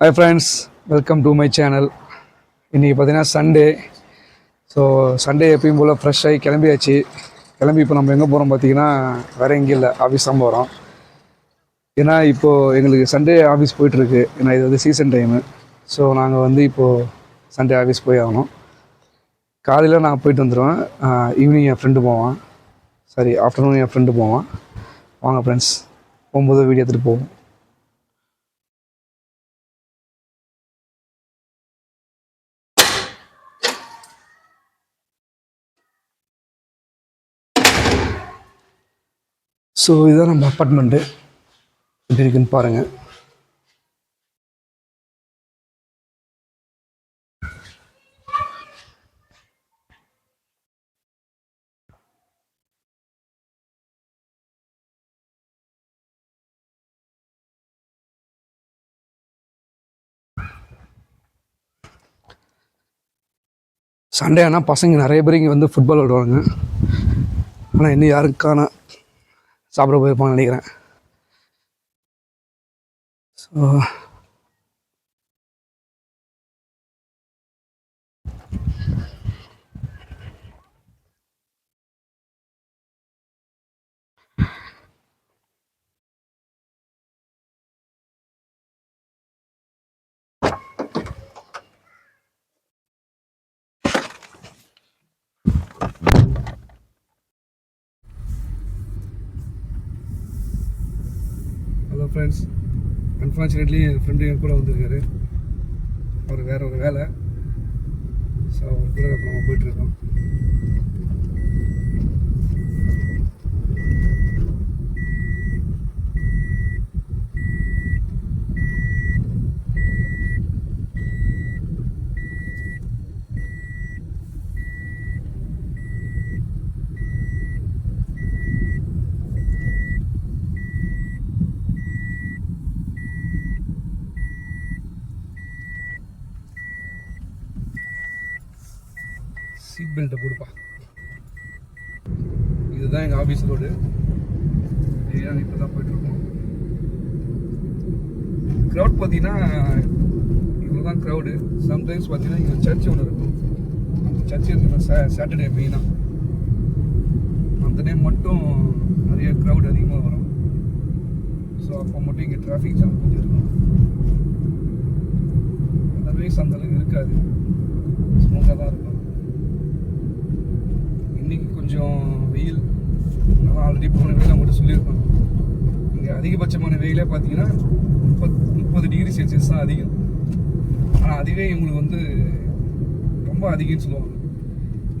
Hi friends welcome to my channel இன்றைக்கி பார்த்தீங்கன்னா Sunday so Sunday எப்பயும் போல் ஃப்ரெஷ் ஆகி கிளம்பியாச்சு. கிளம்பி இப்போ நம்ம எங்கே போகிறோம் பார்த்தீங்கன்னா வேறு எங்கேயும் இல்லை ஆஃபீஸ் தான் போகிறோம் ஏன்னா இப்போது எங்களுக்கு சண்டே ஆஃபீஸ் போயிட்டுருக்கு. ஏன்னா இது வந்து சீசன் டைமு ஸோ நாங்கள் வந்து இப்போது சண்டே ஆஃபீஸ் போய் ஆகணும். காலையில் நான் போயிட்டு வந்துடுவேன் ஈவினிங் என் ஃப்ரெண்டு போவான். சாரி ஆஃப்டர்நூன் என் ஃப்ரெண்டு போவான். வாங்க ஃப்ரெண்ட்ஸ் போகும்போது வீடியோ எடுத்துகிட்டு போவோம். ஸோ இதுதான் நம்ம அப்பார்ட்மெண்ட்டு எப்படி இருக்குன்னு பாருங்கள் சண்டே ஆனால் பசங்க நிறைய பேர் இங்கே வந்து ஃபுட்பால் விளாடுவாங்க ஆனால் இன்னும் யாரும் சாப்பிட போயிருப்பான்னு நினைக்கிறேன். ஸோ ஹலோ ஃப்ரெண்ட்ஸ் அன்ஃபார்ச்சுனேட்லி என் ஃப்ரெண்டு என் கூட வந்திருக்காரு. அவர் வேற ஒரு வேலை. ஸோ அவர் கூட நம்ம போயிட்டுருக்கோம் சீட் பெல்ட்டை கொடுப்பா இதுதான் எங்கள் ஆஃபீஸ் ரோடு ஏன் இப்போ தான் போயிட்டுருக்கோம். க்ரௌட் பார்த்தீங்கன்னா இவ்வளோ தான் க்ரௌடு சம்டைம்ஸ் பார்த்தீங்கன்னா இங்கே சர்ச் ஒன்று இருக்கும். அந்த சர்ச் இருக்கிற சே சாட்டர்டே மெயினாக அந்த டைம் மட்டும் நிறைய க்ரௌட் அதிகமாக வரும். ஸோ அப்போ மட்டும் இங்கே டிராஃபிக் ஜாம் கொஞ்சம் இருக்கும். அதர்வைஸ் அந்த அளவுக்கு இருக்காது. ஸ்மூத்தாக தான் இருக்கும் கொஞ்சம் வெயில். நான் ஆல்ரெடி போன வெயில் மட்டும் சொல்லியிருக்கோம் இங்கே அதிகபட்சமான வெயிலே பார்த்தீங்கன்னா முப்பத் முப்பது டிகிரி செல்சியஸ் தான் அதிகம். ஆனால் அதுவே இவங்களுக்கு வந்து ரொம்ப அதிகம்னு சொல்லுவாங்க.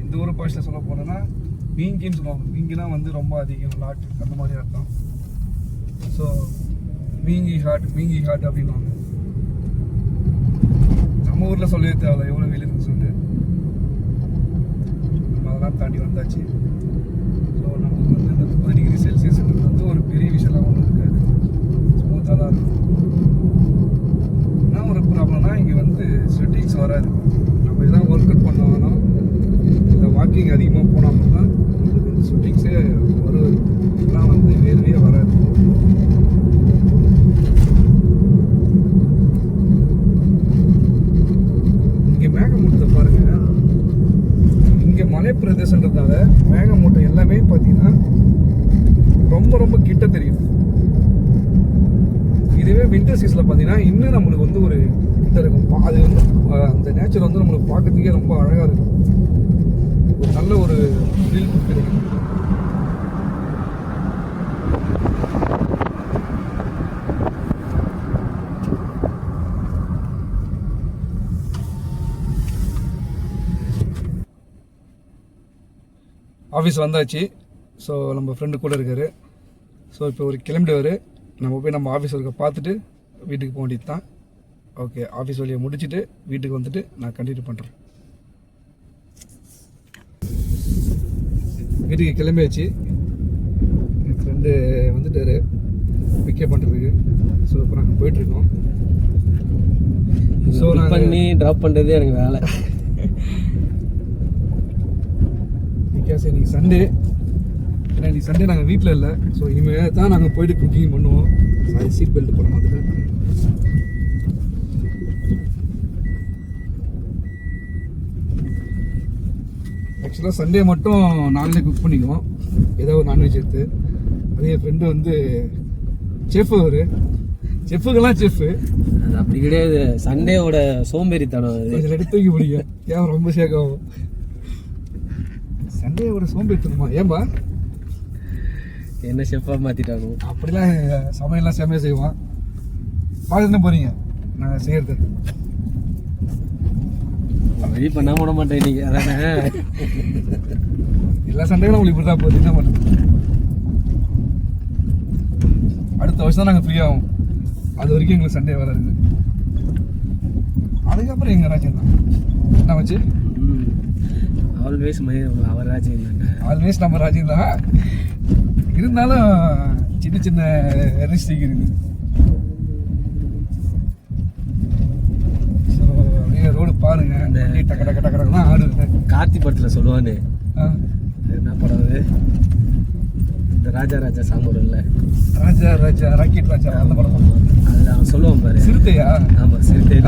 இந்த ஒரு பாஷையில் சொல்ல போனோன்னா மீங்கின்னு சொல்லுவாங்க. மீங்கினா வந்து ரொம்ப அதிகம் லாட் அந்த மாதிரி அர்த்தம். ஸோ மீங்கி ஹாட் மீங்கி ஹாட் அப்படின்வாங்க நம்ம ஊரில் சொல்லவே தேவையில்ல. எவ்வளோ வெயில் இருக்குன்னு அதெல்லாம் தாண்டி வந்தாச்சு. ஸோ நமக்கு வந்து இந்த முப்பது டிகிரி செல்சியஸ்ன்றது வந்து ஒரு பெரிய விஷயம்லாம் ஒன்றும் இருக்காது. ஸ்மூத்தாக தான் இருக்கும். என்ன ஒரு ப்ராப்ளம்னா இங்கே வந்து ஸ்வெட்டிங்ஸ் வராது. நம்ம எதாவது ஒர்க் அவுட் பண்ணோம்னா இல்லை வாக்கிங் அதிகமாக போனோம்னா நம்மளுக்கு வந்து ஸ்வெட்டிங்ஸே வரும் எல்லாம் வந்து வேர்வையே வராது இங்கே மேகமூட்டத்தை பாருங்க மலைப்பிரதேசன்றதால மலை எல்லாமே பார்த்தீங்கன்னா ரொம்ப ரொம்ப கிட்ட தெரியும். இதுவே வின்டர் சீசனில் பார்த்தீங்கன்னா இன்னும் நம்மளுக்கு வந்து ஒரு கிட்ட இருக்கும். அது வந்து அந்த நேச்சர் வந்து நம்மளுக்கு பார்க்கறதுக்கே ரொம்ப அழகாக இருக்கும். ஒரு நல்ல ஒரு ஃபீல் கிடைக்கும். ஆஃபீஸ் வந்தாச்சு. ஸோ நம்ம ஃப்ரெண்டு கூட இருக்காரு. ஸோ இப்போ ஒரு கிளம்பிடுவார். நம்ம போய் நம்ம ஆஃபீஸ் ஒர்க்கை பார்த்துட்டு வீட்டுக்கு போக வேண்டியது தான் ஓகே ஆஃபீஸ் வழியை முடிச்சுட்டு வீட்டுக்கு வந்துட்டு நான் கண்டினியூ பண்ணுறேன் வீட்டுக்கு கிளம்பியாச்சு. என் ஃப்ரெண்டு வந்துட்டாரு. பிக்கப் பண்ணுறதுக்கு ஸோ இப்போ நாங்கள் போயிட்டுருக்கோம் ஸோ பண்ணி ட்ராப் பண்ணுறதே எனக்கு வேலை. சரி இன்னைக்கு சண்டே ஏன்னா இன்னைக்கு சண்டே நாங்கள் வீட்டில் இல்லை. ஸோ இனிமேல் தான் நாங்கள் போயிட்டு குக்கிங் பண்ணுவோம். சாரி சீட் பெல்ட் போட மாதிரி ஆக்சுவலாக சண்டே மட்டும் நாங்களே குக் பண்ணிக்குவோம். ஏதாவது நான்வெஜ் எடுத்து. அதே ஃப்ரெண்டு வந்து செஃப் அவர். செஃப்புக்கெல்லாம் செஃப் அப்படி கிடையாது. சண்டேவோட சோம்பேறித்தனம் அது. தூக்கி பிடிக்கும். ஏன் ரொம்ப ஷேக் ஆகும்? ஷேக்காகும் சண்டேவோட சோம்பேறித்தனமா ஏன்பா? என்ன ஷெஃபா மாத்திட்டானோ? அப்படிலாம் சமையல்லாம் செம்மையாக செய்வான். பார்த்துட்டு போறீங்க? நாங்கள் செய்யறது. வழி பண்ணாம விட மாட்டேன் நீங்க அதானே? எல்லா சண்டைகளும் உங்களுக்கு இப்படி தான் போகுது. என்ன பண்ணுறது அடுத்த வருஷம் தான் நாங்கள் ஃப்ரீ ஆகும் அது வரைக்கும் எங்களுக்கு சண்டே இருக்கு அதுக்கப்புறம் எங்கள் ராஜ்யம் தான். என்ன வச்சு ஆல்வேஸ் அவர் தானே ஆல்வேஸ் நம்ம ராஜ்யம் தான். இருந்தாலும் சின்ன சின்ன ரிஸ்டிக் இருக்குது ஸோ அப்படியே ரோடு பாருங்க. அந்த- டக்கு டக்கு டக்கு தான் ஆடுது. கார்த்தி படத்துல சொல்லுவானே. ஆ. அது என்ன படம் அது? இந்த ராஜா ராஜா சாமூர் இல்ல? ராஜா ராஜா ராக்கெட் ராஜா அந்த படம் அதுல அவன் சொல்லுவான் பாரு. சிறுத்தையா? ஆமா சிறுத்தை.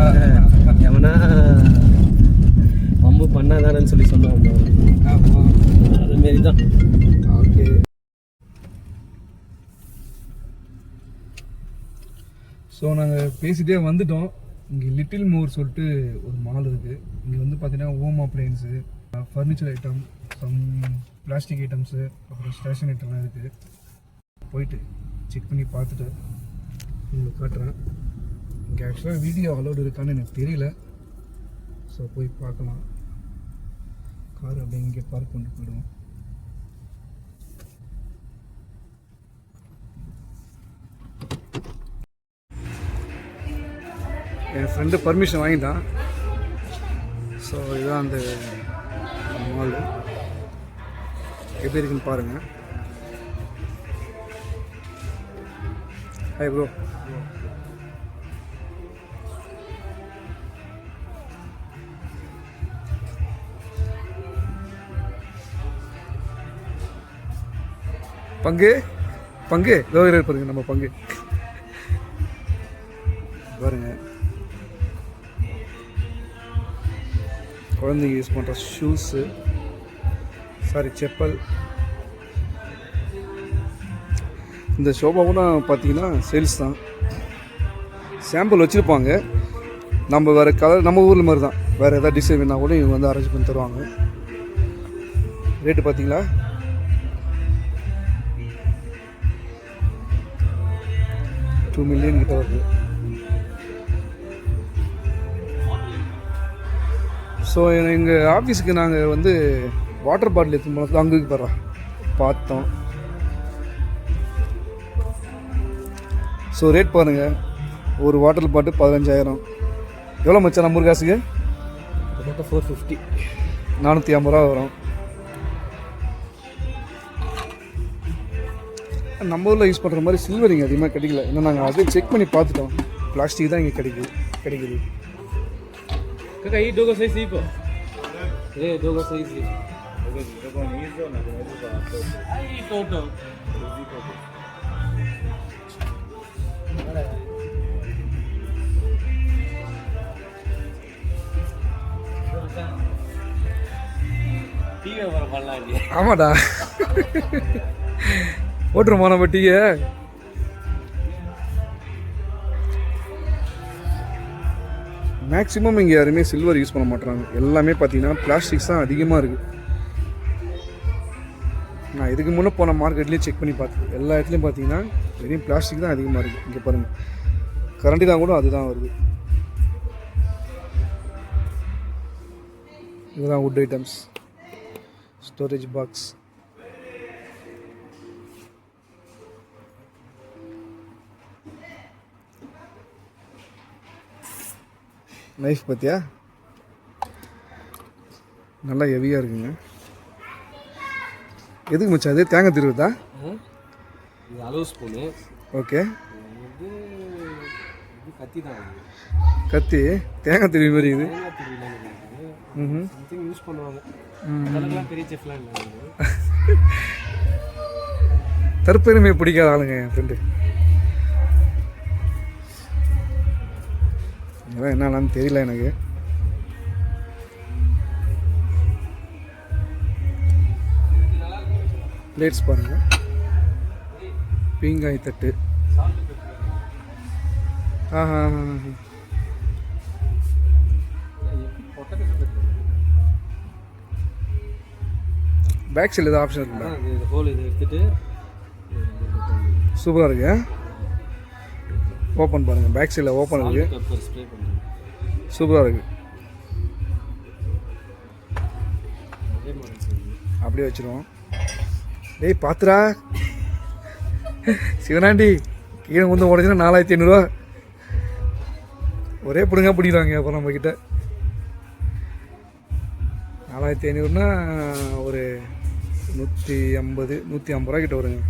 எவனா வம்பு பண்ணாதானன்னு சொல்லி சொல்லுவான் பாரு. ஆமா அது மாரி தான் ஓகே. ஸோ நாங்கள் பேசிட்டே வந்துட்டோம். இங்கே லிட்டில் மோர் சொல்லிட்டு ஒரு மால் இருக்குது இங்கே வந்து பார்த்தீங்கன்னா home appliance furniture item some plastic items அப்புறம் ஸ்டேஷன் ஐட்டம்லாம் இருக்குது போயிட்டு செக் பண்ணி பார்த்துட்டு உங்களுக்கு காட்டுறேன். இங்கே ஆக்சுவலாக வீடியோ அலோடு இருக்கான்னு எனக்கு தெரியல. ஸோ போய் பார்க்கலாம். கார் அப்படியே இங்கே பார்க் பண்ணிட்டு போயிடுவோம். என் ஃப்ரெண்டு பர்மிஷன் வாங்கிட்டான். ஸோ இதுதான் அந்த மால் எப்படி இருக்குன்னு பாருங்கள் ஹாய் ப்ரோ பங்கு பங்கு. இதோ பாருங்க நம்ம பங்கு. பாருங்க. குழந்தைங்க யூஸ் பண்ணுற ஷூஸு சாரி செப்பல். இந்த ஷோபா கூட பார்த்தீங்கன்னா சேல்ஸ் தான். சாம்பிள் வச்சுருப்பாங்க. நம்ம வேறு கலர் நம்ம ஊரில் மாதிரி தான் வேறு எதாவது டிசைன் வேணால் கூட இவங்க வந்து அரேஞ்ச் பண்ணி தருவாங்க. ரேட்டு பார்த்தீங்களா டூ மில்லியன் கிட்ட வருது ஸோ எங்கள் ஆஃபீஸுக்கு நாங்கள் வந்து வாட்டர் பாட்டில் எடுத்து போனது அங்கே போகிறோம் பார்த்தோம். ஸோ ரேட் பாருங்கள் ஒரு வாட்டர் பாட்டில் பதினஞ்சாயிரம். எவ்வளோ மச்சான் நம்ம காசுக்கு? ஃபோர் ஃபிஃப்டி நானூற்றி ஐம்பது ரூபா வரும். நம்ம ஊரில் யூஸ் பண்ணுற மாதிரி சில்வர் இங்கே அதிகமாக கிடைக்கல ஏன்னா நாங்கள் அதை செக் பண்ணி பார்த்துட்டோம் பிளாஸ்டிக் தான் இங்கே கிடைக்குது கிடைக்குது Kaka, hii dogo size ipo? Eh, dogo size. Hii toto. Tea வியாபாரம் பண்ணலாம் இல்லையா ஆமாடா ஓட்டுருமா நம்ம டீயை? மேக்ஸிமம் இங்கே யாருமே சில்வர் யூஸ் பண்ண மாட்டுறாங்க எல்லாமே பார்த்தீங்கன்னா பிளாஸ்டிக்ஸ் தான் அதிகமாக இருக்குது நான் இதுக்கு முன்னே போன மார்க்கெட்லேயும் செக் பண்ணி பார்த்தேன். எல்லா இடத்துலையும் பார்த்தீங்கன்னா வெறும் பிளாஸ்டிக் தான் அதிகமாக இருக்குது இங்கே பாருங்கள் கரண்டி தான் கூட அதுதான் வருது. இதுதான் wood items storage box knife பார்த்தியா நல்லா ஹெவியாக இருக்குங்க. எதுக்கு மச்சான் அது தேங்காய் திருவுதா இது அளவு ஸ்பூனு ஓகே கத்தி தான் கத்தி? தேங்காய் திருவி மாதிரி இது? ம் யூஸ் பண்ணுவாங்க. அதெல்லாம் பெரிய செஃப்லாம் இல்லை தற்பெருமையை பிடிக்காத ஆளுங்க என் ஃப்ரெண்டு இதெல்லாம் என்னன்னு தெரியல எனக்கு. பிளேட்ஸ் பாருங்கள் பீங்காய் தட்டு. ஆஹா பேக் சைடில் ஏதாவது ஆப்ஷன் இந்த ஹோல் இதை எடுத்துட்டு சூப்பராக இருக்கு. ஓப்பன் பாருங்கள் பேக் சைடில் ஓப்பன் இருக்கு. பெப்பர் ஸ்ப்ரே பண்ணுறேன் சூப்பராக இருக்குது அப்படியே வச்சிருவோம். டேய் பாத்துரா சிவனாண்டி கீழே வந்து உடஞ்சினா நாலாயிரத்தி ஐநூறுரூவா ஒரே பிடுங்க பிடிக்கிறாங்க அப்புறம் நம்மக்கிட்ட நாலாயிரத்தி ஐநூறுனா ஒரு நூற்றி ஐம்பது நூற்றி ஐம்பது ரூபா கிட்ட வருங்க.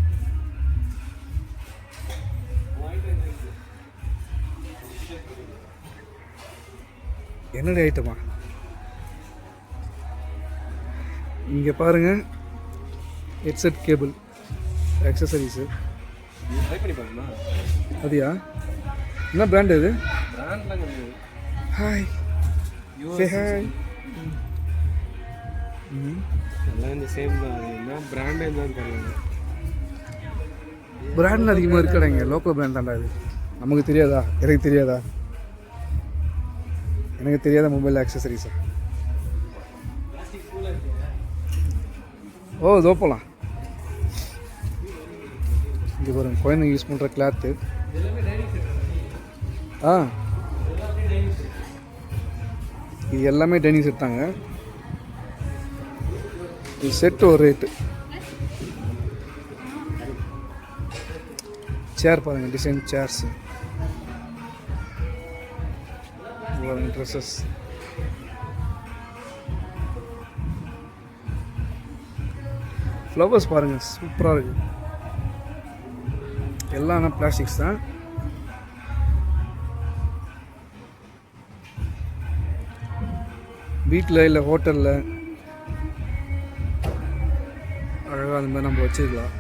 என்னடி ஐட்டமா இங்கே பாருங்கள் ஹெட்செட் கேபிள் அக்சசரிஸு ட்ரை பண்ணி பாருங்களா அதியா? என்ன பிராண்ட் இது? பிராண்ட்லாம் கிடையாது ஹாய் சே ஹாய் எல்லாம் இந்த சேம் தான் என்ன பிராண்டே தான் தெரியல பிராண்ட் அதிகமாக இருக்கடைங்க லோக்கல் பிராண்ட் தான்டா இது. நமக்கு தெரியாதா? எனக்கு தெரியாதா? எனக்கு தெரியாத மொபைல் அக்சசரிஸா ஓ இதோ போகலாம் இங்கே பாருங்க குழந்தைங்க யூஸ் பண்ணுற கிளாத்து ஆ. இது எல்லாமே டைனிங் செட் தாங்க. இது செட் ஒரு ரேட்டு சேர் பாருங்கள் டிசைன் சேர்ஸ் ட்ரெஸ்ஸஸ் ஃப்ளவர்ஸ் பாருங்க சூப்பராக இருக்குது எல்லாம் பிளாஸ்டிக்ஸ் தான். வீட்டில் இல்லை ஹோட்டலில் அழகாக அந்த மாதிரி நம்ம வச்சுக்கலாம்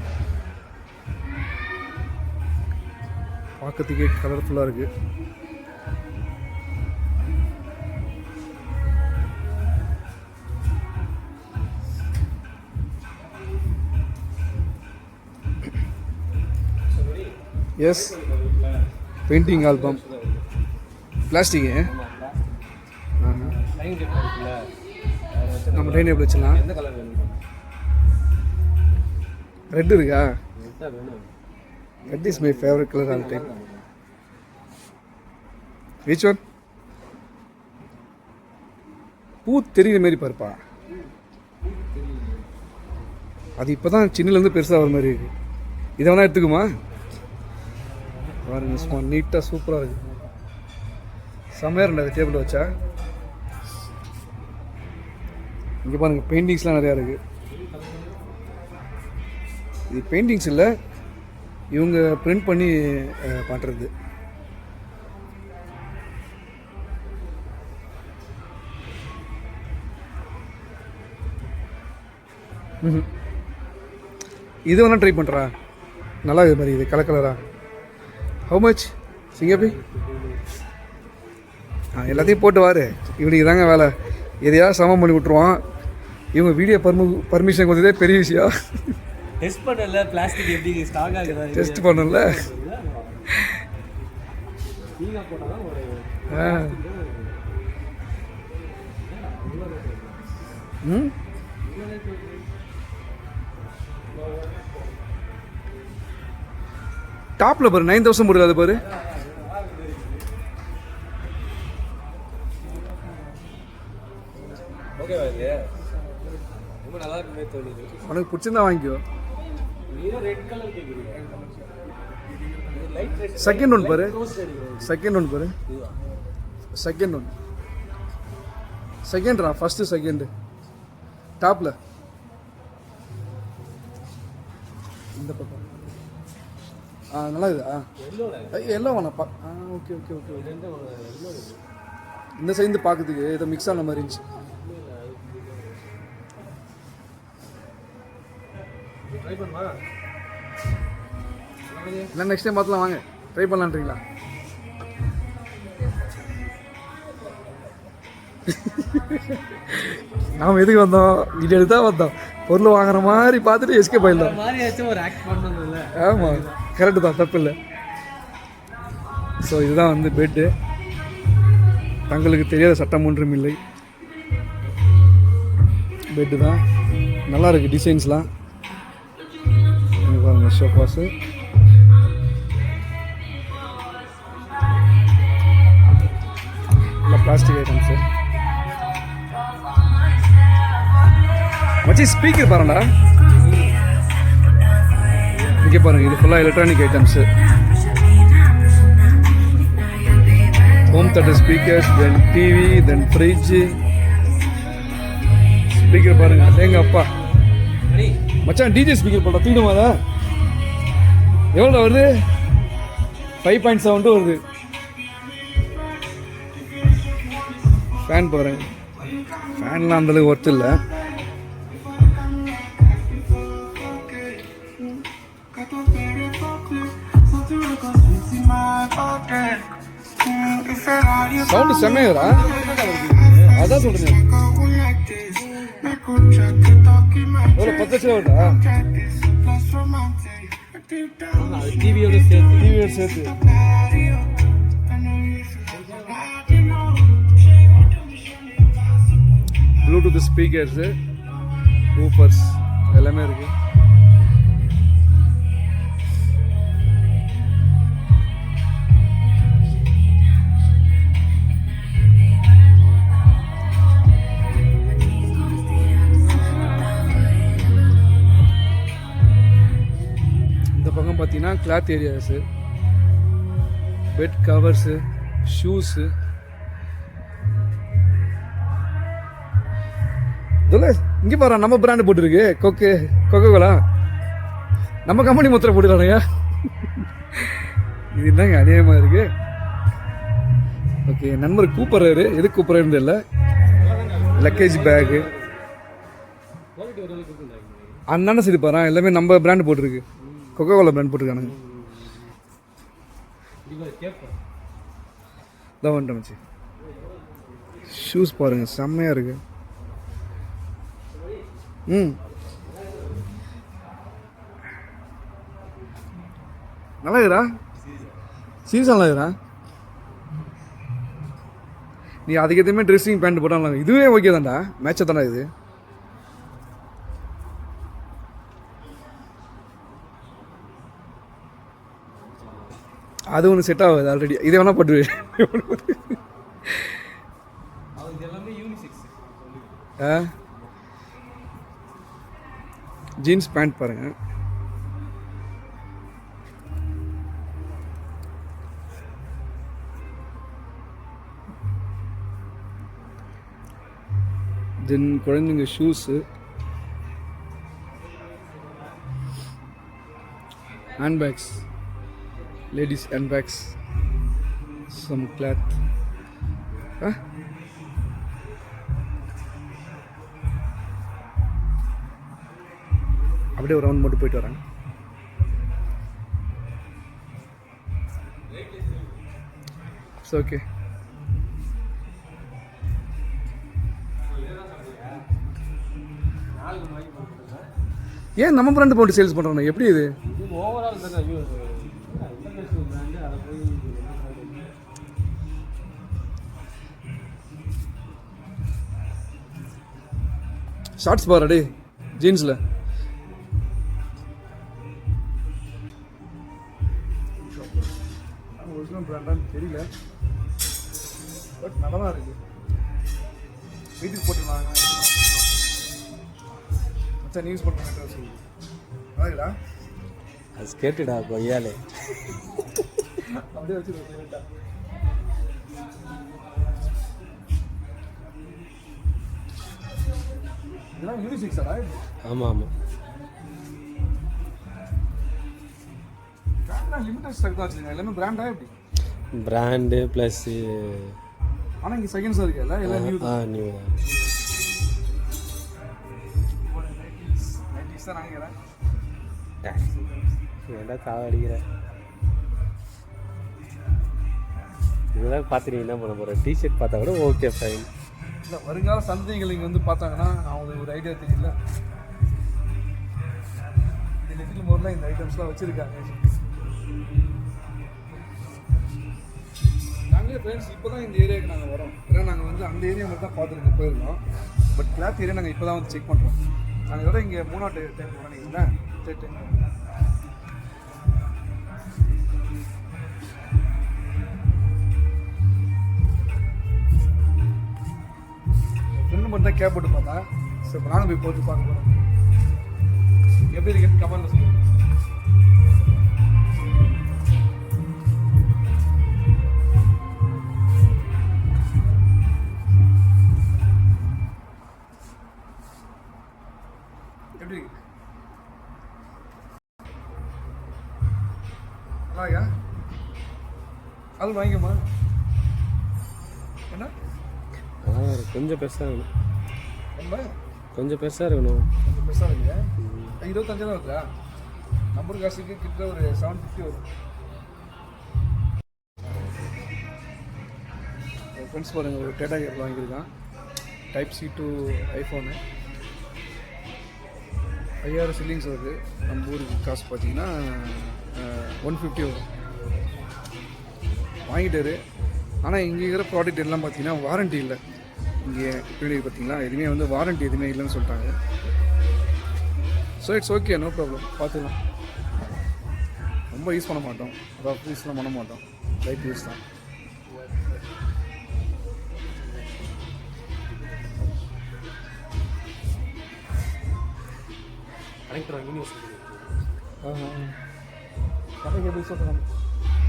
பார்க்கறதுக்கே கலர்ஃபுல்லாக இருக்குது எஸ் பெயிண்டிங் ஆல்பம் பிளாஸ்டிக்கு நம்ம டைனிங் எப்படி வச்சுலாம் ரெட் இருக்கா? Red is my favourite colour all time which one பூ தெரியுற மாரி பாருப்பா. அது இப்போ தான் சின்னலேருந்து பெருசாக வர மாதிரி இருக்குது இதை வேணால் எடுத்துக்குமா? பாருங்க சும்மா நீட்டாக சூப்பராக இருக்கு. செம்மையாக இருந்தது டேபிள் வச்சா. இங்கே பாருங்க பெயிண்டிங்ஸ்லாம் நிறையா இருக்குது இது பெயிண்டிங்ஸ் இல்லை இவங்க பிரிண்ட் பண்ணி பண்ணுறது இது வேணால் ட்ரை பண்ணுறா நல்லா இது மாதிரி இது கலர் கலராக ஹவு மச் சிங்கப்பி ஆ எல்லாத்தையும் போட்டு வாரு. இவனுக்கு தாங்க வேலை. எதையாவது சமம் பண்ணி விட்ருவான் இவங்க வீடியோ பர்மு பர்மிஷன் கொடுத்ததே பெரிய விஷயம். டெஸ்ட் பண்ணல பிளாஸ்டிக் எப்படி ஸ்டாக் ஆகுதா? டெஸ்ட் பண்ணல. ம்? டாப்பில் பாரு நைன் தௌசண்ட் போடுது அது பாரு உனக்கு பிடிச்சிருந்தா வாங்கிக்கோ. செகண்ட் ஒன் பாரு. செகண்ட் ஒன் பாரு. செகண்ட் ஒன் செகண்ட்ரா ஃபஸ்ட்டு செகண்டு டாப்பில் இந்த பக்கம். ஆ நல்லா இது ஆ. எல்லாம் வேணாப்பா ஆ ஓகே ஓகே ஓகே. இந்த சைந்து பார்க்கறதுக்கு ஏதோ மிக்ஸ் ஆன மாதிரி இருந்துச்சு. இல்லை நெக்ஸ்ட் டைம் பார்த்துலாம் வாங்க. ட்ரை பண்ணலான்றீங்களா நாம் எதுக்கு வந்தோம்? வீடியோ எடுத்து வந்தோம். பொருள் வாங்குற மாதிரி பார்த்துட்டு எஸ்கே போயிடலாம் ஆமாம் கரெக்டு தான் தப்பு இல்லை. ஸோ இதுதான் வந்து பெட்டு தங்களுக்கு தெரியாத சட்டம் ஒன்றும் இல்லை. பெட்டு தான். நல்லா இருக்குது டிசைன்ஸ்லாம் இங்க ஷோஃபாஸு இல்லை பிளாஸ்டிக் ஐட்டம்ஸு மச்சி ஸ்பீக்கர் பாருடா. இங்கே பாருங்கள் இது ஃபுல்லாக electronic items home theatre speakers then TV then fridge speaker பாருங்க எங்க அப்பா. மச்சான் டிஜே ஸ்பீக்கர் போட்டா தூக்கிடுமா அதை? எவ்வளோ வருது? ஃபைவ் பாயிண்ட் செவன் வருது. ஃபேன் பாருங்க. ஃபேன்லாம் அந்தளவுக்கு ஒர்த்து இல்லை. செம்மையரா அதான் சொல்றேன். ஒரு பத்து லட்சம் வருதா டிவியோட சேர்த்து டிவியோட சேர்த்து. ப்ளூடூத் ஸ்பீக்கர்ஸு ஊப்பர்ஸ் எல்லாமே இருக்குது இந்த பக்கம் பார்த்தீங்கன்னா cloth areas bed covers shoes இதில் இங்கே பாரு நம்ம பிராண்டு போட்டுருக்கு. கொக்கு கொக்கோ கோலா நம்ம கம்பெனி மொத்தம் போட்டுக்கலாங்க இது என்னங்க அநியாயமாக இருக்கு? ஓகே நண்பர் கூப்பிட்றாரு. எதுக்கு கூப்பிட்றாருன்னு தெரியல. லக்கேஜ் பேகு அண்ணான சரி பாரு எல்லாமே நம்ம பிராண்ட் போட்டிருக்கு. கொக்கோ கோலா பிராண்ட் போட்டிருக்கானுங்க இது கேட்பேன் ஷூஸ் பாருங்க செம்மையாக இருக்கு. ம். நல்லா இருக்குடா. சீரியஸாக நல்லா இருக்குடா. நீ அதுக்கேற்றமே ட்ரெஸ்ஸிங் பேண்ட் போட்டாலும் இதுவே ஓகே தான்டா. மேட்சாக தானே இது. அது ஒன்று செட் ஆகாது ஆல்ரெடி இதை வேணா போட்டு யூனிசெக்ஸ் ஜீன்ஸ் பேண்ட் பாருங்க. தென் குழந்தைங்க shoes handbags ladies handbags some cloth ஆ அப்படியே ஒரு ரவுண்ட் மட்டும் போயிட்டு வரேன் ஓகே ஏன் நம்ம பிராண்டு போட்டு சேல்ஸ் பண்ணுறோம் எப்படி இது? இது ஓவரால் ஷார்ட்ஸ் பாரு டே ஜீன்ஸில் தெரியல. பட் நல்லா தான் இருக்கு. வீட்டுக்கு போட்டுருவாங்க மச்சான் நியூஸ் பண்ணுறாங்க சொல்லி. அதாங்களா அது கேட்டுடா கொய்யாலே அப்படியே வச்சுருக்கேன் இதெல்லாம் யூனிசிக்ஸாடா ஆமாம் ஆமாம் லிமிட்டட் ஸ்டாக் தான் வச்சுருக்காங்க எல்லாமே பிராண்டா எப்படி? பிராண்டு ப்ளஸ்ஸு ஆனால் இங்கே செகண்ட்ஸாக இருக்குல்ல எல்லாம் நியூ ஆ நியூ தான். நைன்டிஸ் தான். நினைக்கிறேன். ஏன்டா சாவடிக்கிற இதெல்லாம் பார்த்து நீ என்ன பண்ண போகிற டிஷர்ட் பார்த்தா கூட ஓகே ஃபைன் இல்லை வருங்கால சந்ததிகள் இங்கே வந்து பார்த்தாங்கன்னா அவங்களுக்கு ஒரு ஐடியா தெரியல. இந்த லிட்டில் மோரில் இந்த ஐட்டம்ஸ்லாம் வச்சுருக்காங்க. நாங்களே ஃப்ரெண்ட்ஸ் இப்போ தான் இந்த ஏரியாவுக்கு நாங்கள் வரோம். ஏன்னா நாங்கள் வந்து அந்த ஏரியா மட்டும் தான் பார்த்துட்டு போயிருந்தோம். பட் கிளாத் ஏரியா நாங்கள் இப்போ தான் வந்து செக் பண்ணுறோம் நாங்கள் இதோட இங்கே மூணாவது டைம் போனீங்களா சரி டைம் ஃப்ரெண்டு மட்டும் தான் கேப் போட்டு சரி இப்போ நானும் போய் போட்டு பார்க்க போகிறேன் எப்படி இருக்கு கமெண்ட்ல சொல்லுங்க. எப்படி நல்லாயா அது என்ன? கொஞ்சம் பெருசாக வேணும் ரொம்ப? கொஞ்சம் பெருசாக இருக்கணும். கொஞ்சம் பெருசாக இல்லையா இருபத்தஞ்சு தான் வருதா? நம்பர் காசுக்கு கிட்ட ஒரு செவன் ஃபிஃப்டி வரும். ஃப்ரெண்ட்ஸ் பாருங்க ஒரு டேட்டா கேபிள் வாங்கியிருக்கான். டைப் சி டு ஐஃபோனு ஐயாயிரம் சில்லிங்ஸ் வருது. நம்ம ஊருக்கு காசு பார்த்தீங்கன்னா ஒன் ஃபிஃப்டி வரும். வாங்கிட்டாரு. ஆனால் இங்கே இருக்கிற ப்ராடக்ட் எல்லாம் பார்த்தீங்கன்னா வாரண்டி இல்லை. இங்கே பின்னாடி பார்த்தீங்களா எதுவுமே வந்து வாரண்டி எதுவுமே இல்லைன்னு சொல்லிட்டாங்க so it's okay no problem பார்த்துக்கலாம் ரொம்ப யூஸ் பண்ண மாட்டோம் ரஃப் யூஸ்லாம் பண்ண மாட்டோம் லைட் யூஸ் தான் கனெக்டர் வாங்கி யூஸ்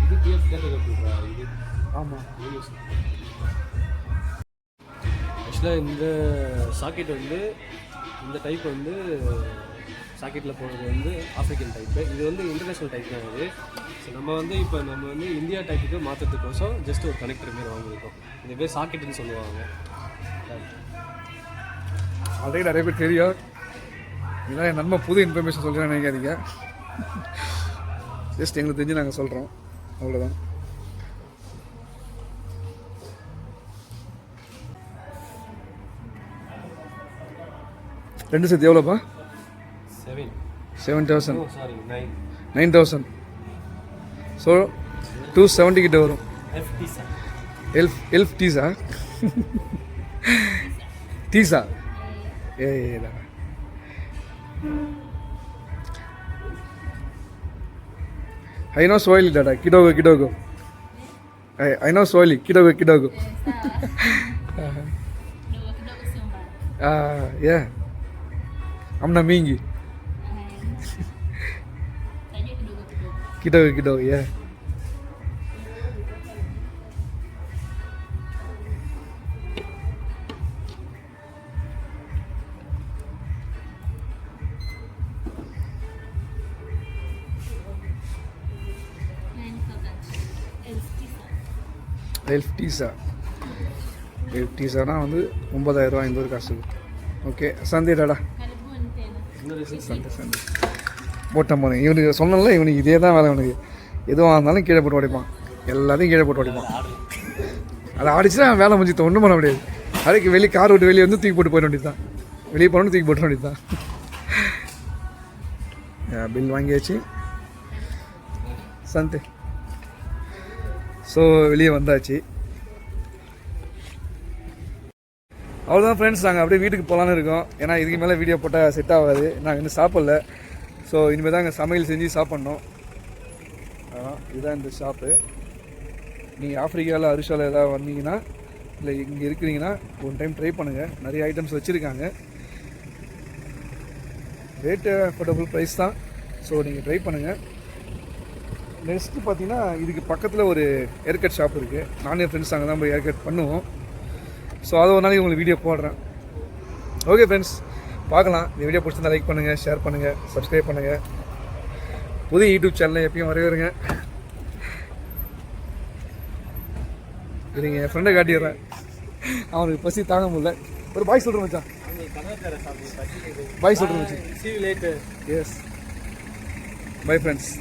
இது கேஸ் ஆமாம் யூஸ் ஆக்சுவலாக இந்த சாக்கெட் வந்து இந்த டைப் வந்து சாக்கெட்டில் போடுறது வந்து ஆஃப்ரிக்கன் டைப்பு இது வந்து இன்டர்நேஷ்னல் டைப் தான் இது. ஸோ நம்ம வந்து இப்போ நம்ம வந்து இந்தியா டைப்புக்கு மாற்றுறதுக்கோசம் ஜஸ்ட் ஒரு கனெக்டர் மாரி வாங்கியிருக்கோம். இந்த பேர் சாக்கெட்டுன்னு சொல்லுவாங்க. ஆல்ரெடி நிறைய பேர் தெரியும். இதெல்லாம் என் நன்மை புது இன்ஃபர்மேஷன் சொல்கிறேன் நினைக்காதீங்க. ஜஸ்ட் எங்களுக்கு தெரிஞ்சு நாங்கள் சொல்கிறோம் அவ்வளோதான் ரெண்டு சேர்த்து எவ்வளோப்பா seven seven thousand oh sorry nine nine thousand so two seventy கிட்ட வரும் எஃப்டி சார் எல்ஃப் எல்ஃப் டீஸா டீஸா ஏ ஏடா I know Swahili, Dada. Kidogo, kidogo. I, I know Swahili. Kidogo, kidogo. Ah, yeah. Amna mingi. Kidogo, kidogo, yeah. எல்ஃப் டீசா எல்ஃப் டீசானா வந்து ஒன்பதாயிரம் ரூபா இந்த ஒரு காசு ஓகே சந்தை டாடா சந்தை போட்டேன் போனேன் இவனுக்கு சொன்னல இவனுக்கு இதே தான் வேலை இவனுக்கு. எதுவாக இருந்தாலும் கீழே போட்டு உடைப்பான் எல்லாத்தையும் கீழே போட்டு உடைப்பான் அதை அடிச்சுனா வேலை முடிஞ்சு ஒன்றும் பண்ண முடியாது. அதுக்கு வெளியே கார் விட்டு வெளியே வந்து தூக்கி போட்டு போயிட வேண்டியது தான் வெளியே போனோம்னு தூக்கி போட்டு வேண்டியது தான் பில் வாங்கியாச்சு. சந்தே. ஸோ வெளியே வந்தாச்சு. அவ்வளோதான் ஃப்ரெண்ட்ஸ் நாங்கள் அப்படியே வீட்டுக்கு போகலான்னு இருக்கோம். ஏன்னா இதுக்கு மேலே வீடியோ போட்டால் செட் ஆகாது. நாங்கள் இன்னும் சாப்பிடல. ஸோ இனிமேல் தான் அங்கே சமையல் செஞ்சு சாப்பிட்ணும். அதான் இதுதான் இந்த ஷாப்பு நீங்கள் ஆஃப்ரிக்காவில் அரிசாவில் ஏதாவது வந்தீங்கன்னா இல்லை இங்கே இருக்கிறீங்கன்னா ஒன் டைம் ட்ரை பண்ணுங்கள் நிறைய ஐட்டம்ஸ் வச்சுருக்காங்க. ரேட்டு அஃபோர்டபுள் ப்ரைஸ் தான். ஸோ நீங்கள் ட்ரை பண்ணுங்கள் நெக்ஸ்ட்டு பார்த்தீங்கன்னா இதுக்கு பக்கத்தில் ஒரு ஏர்கட் ஷாப் இருக்குது நானே ஃப்ரெண்ட்ஸ் அங்கே தான் போய் ஏர்கட் பண்ணுவோம். ஸோ அதை ஒரு நாளைக்கு உங்களுக்கு வீடியோ போடுறேன். ஓகே ஃப்ரெண்ட்ஸ் பார்க்கலாம். இந்த வீடியோ பிடிச்சிருந்தா லைக் பண்ணுங்கள் ஷேர் பண்ணுங்கள் சப்ஸ்கிரைப் பண்ணுங்கள் புது யூடியூப் சேனலில் எப்பயும் வரவேறுங்க இருங்க. என் ஃப்ரெண்டை காட்டிடுறேன். அவனுக்கு பசி தாங்க முடியல. ஒரு பாய் சொல்கிறேன் மச்சான். பாய் சொல்கிறேன் மச்சான். S bye friends